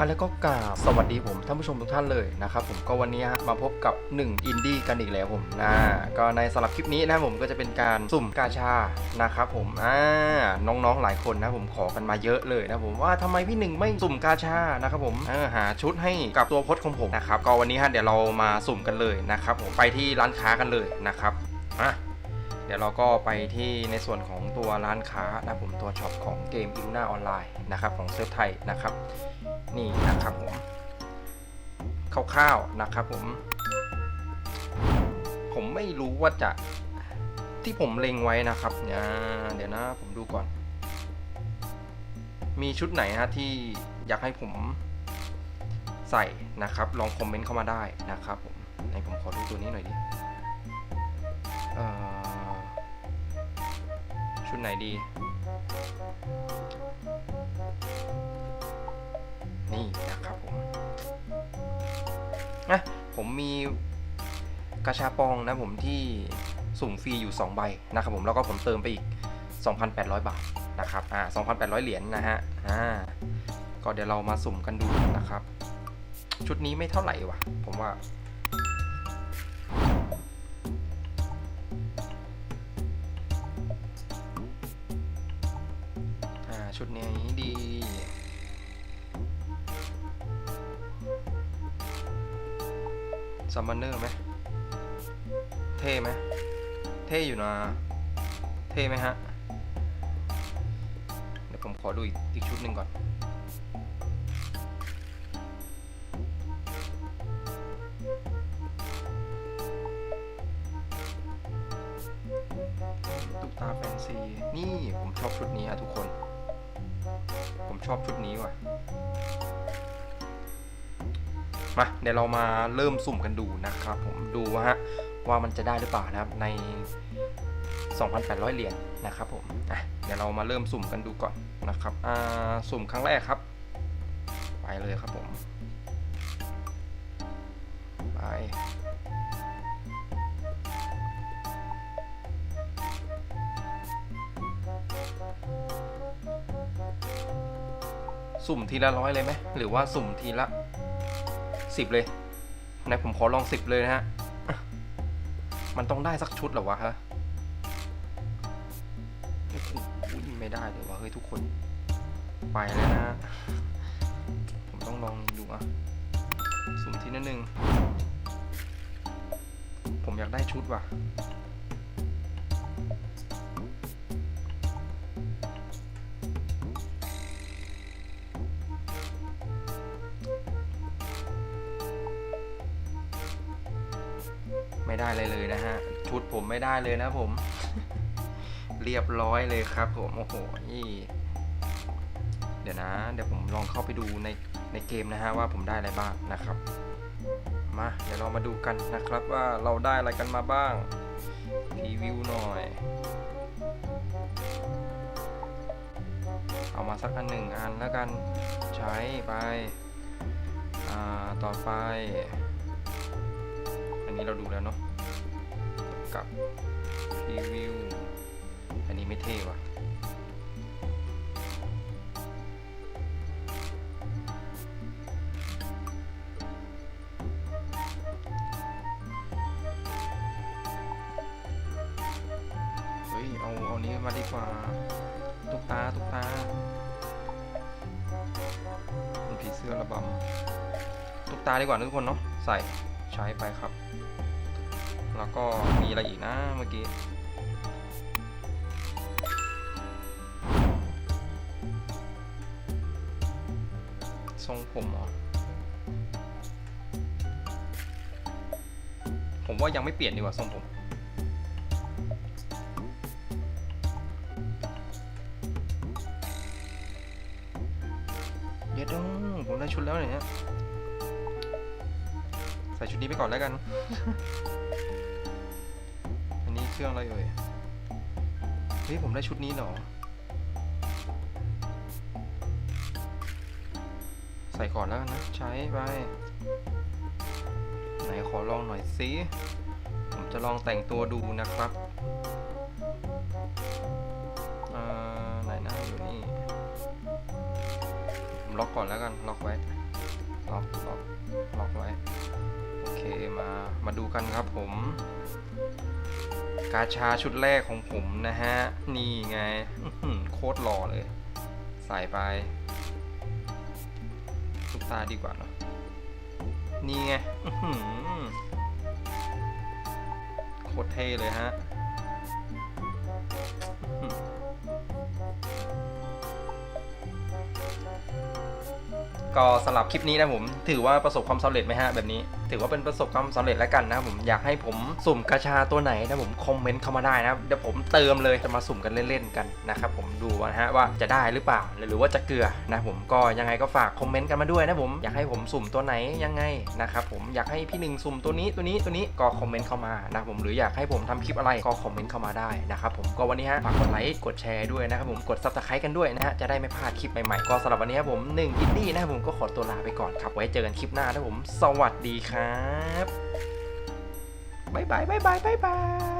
อะแล้วก็กราบสวัสดีผมท่านผู้ชมทุกท่านเลยนะครับผมก็วันนี้ฮะมาพบกับ 1 อินดี้กันอีกแล้วผมนะก็ในสำหรับคลิปนี้นะผมก็จะเป็นการสุ่มกาชานะครับผมอ่าน้องๆหลายคนนะผมขอกันมาเยอะเลยนะผมว่าทำไมพี่หนึ่งไม่สุ่มกาชานะครับผมเออหาชุดให้กับตัวพจน์ของผมนะครับก็วันนี้ฮะเดี๋ยวเรามาสุ่มกันเลยนะครับผมไปที่ร้านค้ากันเลยนะครับอะเดี๋ยวเราก็ไปที่ในส่วนของตัวร้านค้านะผมตัวช็อปของเกมอิลูน่าออนไลน์นะครับของเซิร์ฟไทยนะครับ นี่นะครับผมคร่าวๆนะครับผม ผมไม่รู้ว่าจะที่ผมเล็งไว้นะครับเนี่ยเดี๋ยวนะผมดูก่อน มีชุดไหนฮะที่อยากให้ผมใส่นะครับ ลองคอมเมนต์เข้ามาได้นะครับผมไหนผมขอดูตัวนี้หน่อยดิชุดไหนดี ผมมีกระชาปองนะผมที่สุ่มฟรีอยู่ 2 ใบนะครับผมแล้วก็ผมเติมไปอีก 2,800 บาทนะครับอ่า2,800 เหรียญนะฮะอ่าก็เดี๋ยวเรามาสุ่มกันดูนะครับ ชุดนี้ไม่เท่าไหร่วะผมว่าอ่าชุดนี้ดี ซัมมอนเนอร์ไหมเท่ไหมเท่อยู่นะ เท่ไหมฮะ เดี๋ยวผมขอดูอีกอีกชุดหนึ่งก่อน ตุ๊กตาแฟนซี นี่ผมชอบชุดนี้อะทุกคน ผมชอบชุดนี้ว่ะ มาเดี๋ยวเรามาเริ่มสุ่มกันดูนะครับผมดูว่าฮะว่ามันจะได้หรือเปล่านะครับใน 2,800 เหรียญนะครับผมอะเดี๋ยวเรามาเริ่มสุ่มกันดูก่อนนะครับอ่าสุ่มครั้งแรกครับ ไปเลยครับผมไปสุ่มทีละร้อยเลยไหมหรือว่าสุ่มทีละ สิบเลยไหนผมขอลองสิบเลยนะฮะ มันต้องได้สักชุดหรอวะฮะโอ้โหไม่ได้เลยวะเฮ้ยทุกคน ไปแล้วนะฮะผมต้องลองดูอะสุ่มทีละหนึ่งผมอยากได้ชุดว่ะ ไม่ได้เลยเลยนะฮะ ชุดผมไม่ได้เลยนะผม เรียบร้อยเลยครับผม โอ้โหนี่เดี๋ยวนะ เดี๋ยวผมลองเข้าไปดูในในเกมนะฮะว่าผมได้อะไรบ้างนะครับ มา เดี๋ยวเรามาดูกันนะครับว่าเราได้อะไรกันมาบ้าง รีวิวหน่อย เอามาสักอันหนึ่งอันแล้วกันใช้ไป อ่า ต่อไป อันนี้เราดูแล้วเนาะกับรีวิวอันนี้ไม่เท่ว่ะเฮ้ยเอาเอานี้มาดีกว่าตุกตาตุกตาเป็นผีเสื้อระบำตุกตาดีกว่านะทุกคนเนาะใส่ ช้ไปครับ แล้วก็มีอะไรอีกนะเมื่อกี้ ทรงผมเหรอ ผมว่ายังไม่เปลี่ยนดีกว่าทรงผมเย็ดดงผมได้ชุดแล้วเนี่ย ส่ชุดนี้ไปก่อนแล้วกัน อันนี้เครื่องอะไรเอ่ย เฮ้ย ผมได้ชุดนี้เหรอ ใส่ก่อนแล้วกันนะ ใช้ไป ไหนขอลองหน่อยสิ ผมจะลองแต่งตัวดูนะครับอ่อไหนหน้าอยู่นี่ ผมล็อกก่อนแล้วกัน ล็อกไว้ ล็อกล็อกล็อกไว้ เคมา มาดูกันครับผม กาชาชุดแรกของผมนะฮะ นี่ไงโคตรหล่อเลย ใส่ไปลูกตาดีกว่าเนอะนี่ไงโคตรเท่เลยฮะก็สำหรับคลิปนี้นะผม ถือว่าประสบความสำเร็จไหมฮะแบบนี้ ถือว่าเป็นประสบความสำเร็จแล้วกันนะครับผมอยากให้ผมสุ่มกาชาตัวไหนนะผมคอมเมนต์เข้ามาได้นะเดี๋ยวผมเติมเลยจะมาสุ่มกันเล่นๆกันนะครับผมดูนะฮะว่าจะได้หรือเปล่าหรือว่าจะเกลือนะผมก็ยังไงก็ฝากคอมเมนต์กันมาด้วยนะผมอยากให้ผมสุ่มตัวไหนยังไงนะครับผมอยากให้พี่หนึ่งสุ่มตัวนี้ตัวนี้ตัวนี้ก็คอมเมนต์เข้ามานะผมหรืออยากให้ผมทำคลิปอะไรก็คอมเมนต์เข้ามาได้นะครับผมก็วันนี้ฮะฝากกดไลค์กดแชร์ด้วยนะครับผมกดซับสไครต์กันด้วยนะฮะจะได้ไม่พลาดคลิปใหม่ๆก็สำหรับวันนี้ครับผมหนึ่งอินดี้นะครับผมก็ขอตัวลาไปก่อนครับไว้เจอกันคลิปหน้านะผมสวัสดีครับบ๊ายบายบายบายบายบาย